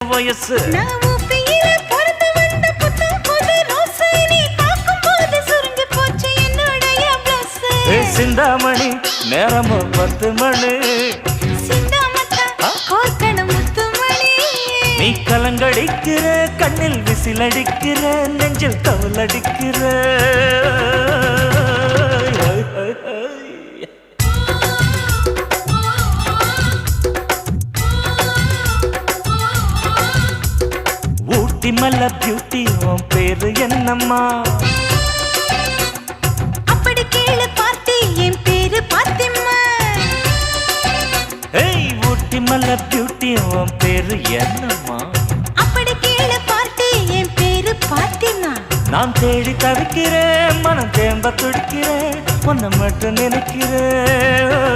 வயசு. சிந்தாமணி நேரமோ பத்து மணி. நீ கலங்கடிக்கிற கண்ணில் விசிலடிக்கிற நெஞ்சில் தவலடிக்கிற ஊட்டி மல்ல பியூட்டி உன் பேரு என்னம்மா அப்படி கேளு பார்த்தி, என் பேரு பாத்திம்மா. ஏய் ஊட்டி மல்ல பியூட்டி உன் பேரு என்னம்மா அப்படி கேளு பார்த்தி, என் பேரு பாத்திமா. நான் தேடி தவிக்கிறேன் மனம் தேம்ப துடிக்கிறேன் உன்னை மட்டும் நினைக்கிறேன்